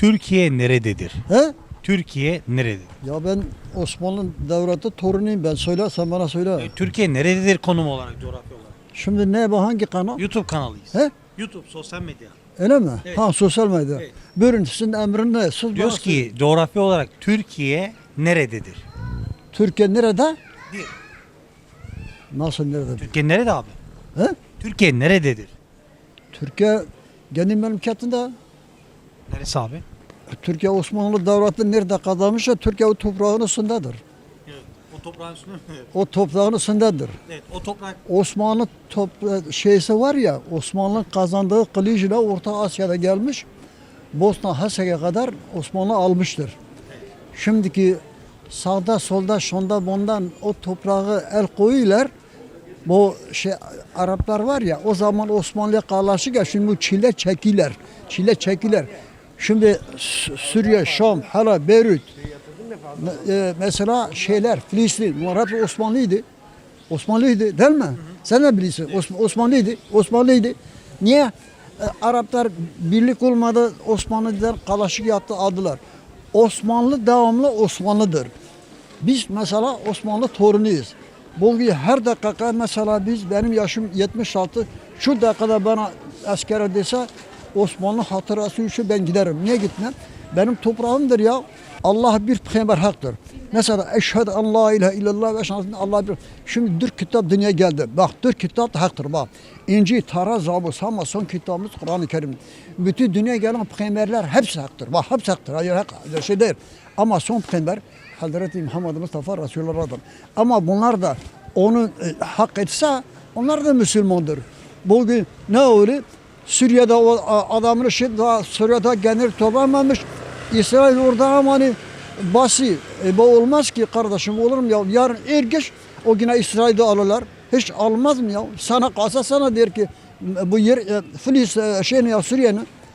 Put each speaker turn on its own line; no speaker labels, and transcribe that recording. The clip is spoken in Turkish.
Türkiye nerededir?
He?
Türkiye nerededir?
Ya ben Osmanlı devleti torunuyum ben. Söyle sen bana söyle.
E, Türkiye nerededir konum olarak, coğrafya olarak?
Şimdi ne bu hangi kanal?
YouTube kanalıyız.
He?
YouTube, sosyal medya.
Öyle mi?
Evet.
Ha sosyal medya.
Evet.
Buyurun sizin emrin ne? Siz bana
Diyoruz ki coğrafya olarak Türkiye nerededir?
Türkiye nerede?
Bir.
Nasıl nerede?
Türkiye nerede abi?
He?
Türkiye nerededir?
Türkiye kendi memleketinde.
Neresi abi?
Türkiye Osmanlı devleti nerede kazanmışsa Türkiye o toprağın üstündedir.
Evet. O toprağın üstünde mi?
O toprağın üstündedir.
Evet. O toprak
Osmanlı topra şeysi var ya Osmanlı kazandığı kılıcıyla Orta Asya'da gelmiş. Bosna Hersek'e kadar Osmanlı almıştır. Şimdiki sağda solda şonda bundan o toprağı el koyuyorlar. Bu şey Araplar var ya o zaman Osmanlı'ya karşı şimdi bu çile çekiler. Çile çekiler. Şimdi Suriye, Şam, Hala, Beyrut. E, mesela şeyler Filistin. Hep Osmanlıydı. Osmanlıydı değil mi? Sen de bilirsin. Os- Osmanlıydı. Osmanlıydı. Niye? E, Araplar birlik olmadı. Osmanlı'dan kalaşık yaptı aldılar. Osmanlı devamlı Osmanlıdır. Biz mesela Osmanlı torunuyuz. Bugün her dakika mesela biz benim yaşım 76 şu dakikada bana askere dese Osmanlı hatırası için ben giderim. Niye gitmem? Benim toprağımdır ya. Allah bir peygamber haktır. Mesela eşhedü en la ilahe illallah ve eşhedü Allah bir. Şimdi dört kitap dünyaya geldi. Bak dört kitap da haktır bak. İncil, Tara, Zabur, Sama son kitabımız Kur'an-ı Kerim. Bütün dünyaya gelen peygamberler hepsi haktır. Bak hepsi haktır. Hayır hak, şey değil. Ama son peygamber Hazreti Muhammed Mustafa Resulullah'dır. Ama bunlar da onu e, hak etse onlar da Müslümandır. Bugün ne oluyor? Suriye'de o a- adamın şimdi daha Suriye'de genel toplamamış. İsrail orada ama hani basi. E, bu olmaz ki kardeşim olur mu ya? Yarın ergeç o yine İsrail'de alırlar. Hiç almaz mı ya? Sana kalsa sana der ki bu yer e, Filis e, şeyini ya Suriye'nin